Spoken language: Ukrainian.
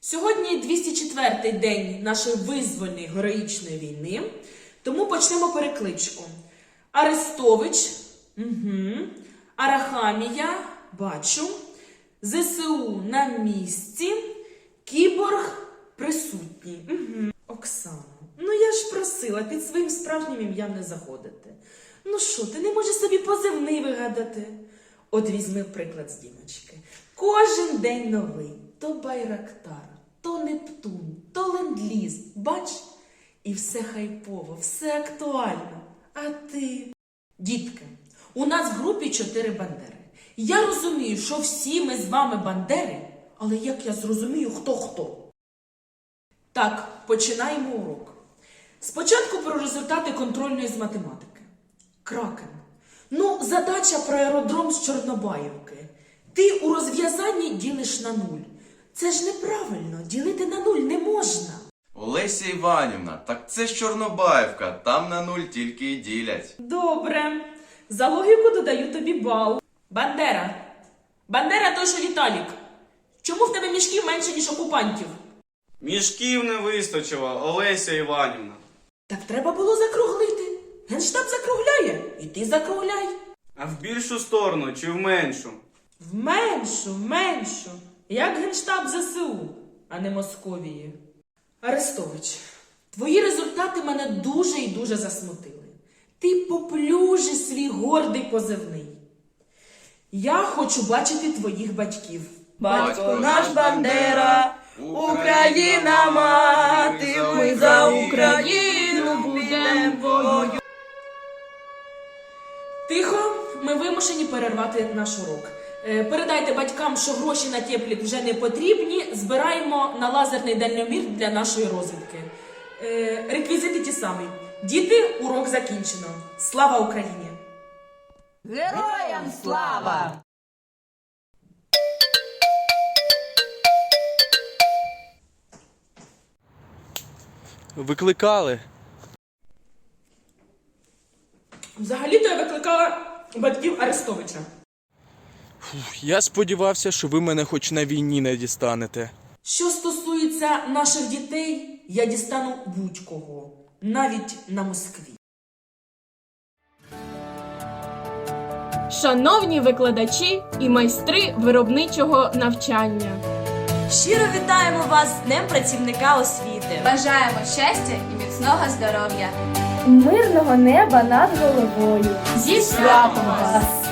Сьогодні 204-й день нашої визвольної героїчної війни, тому почнемо перекличку. Арестович, угу. Арахамія, бачу. ЗСУ на місці. Кіборг присутній. Угу. Оксано, ну я ж просила під своїм справжнім ім'ям не заходити. Ну що, ти не можеш собі позивний вигадати? От візьми приклад з Діночки. Кожен день новий. То Байрактар, то Нептун, то Ленд-Ліз. Бач? І все хайпово, все актуально. А ти? Дітки, у нас в групі чотири бандери. Я розумію, що всі ми з вами бандери, але як я зрозумію, хто хто? Так, починаємо урок. Спочатку про результати контрольної з математики. Кракен. Ну, задача про аеродром з Чорнобаївки. Ти у розв'язанні ділиш на нуль. Це ж неправильно, ділити на нуль не можна. Олеся Іванівна, так це ж Чорнобаївка, там на нуль тільки й ділять. Добре. За логіку додаю тобі бал. Бандера. Бандера той, що Віталік. Чому в тебе мішків менше, ніж окупантів? Мішків не вистачило, Олеся Іванівна. Так треба було закруглити. Генштаб закругляє, і ти закругляй. А в більшу сторону чи в меншу? В меншу, меншу. Як генштаб ЗСУ, а не Московії. Арестович, твої результати мене дуже і дуже засмутили. Ти поплюжи свій гордий позивний. Я хочу бачити твоїх батьків. Батько наш Бандера, Україна мати, ми за Україну будемо воювати. Тихо, ми вимушені перервати наш урок. Е, Передайте батькам, що гроші на теплік вже не потрібні. Збираємо на лазерний дальномір для нашої розвідки. Е, Реквізити ті самі. Діти, урок закінчено. Слава Україні! Героям слава! Викликали. Взагалі-то я викликала батьків Арестовича. Фух, Я сподівався, що ви мене хоч на війні не дістанете. Що стосується наших дітей, я дістану будь-кого, навіть на Москві. Шановні викладачі і майстри виробничого навчання. Щиро вітаємо вас з Днем працівника освіти. Бажаємо щастя і міцного здоров'я! Мирного неба над головою. Зі святом вас!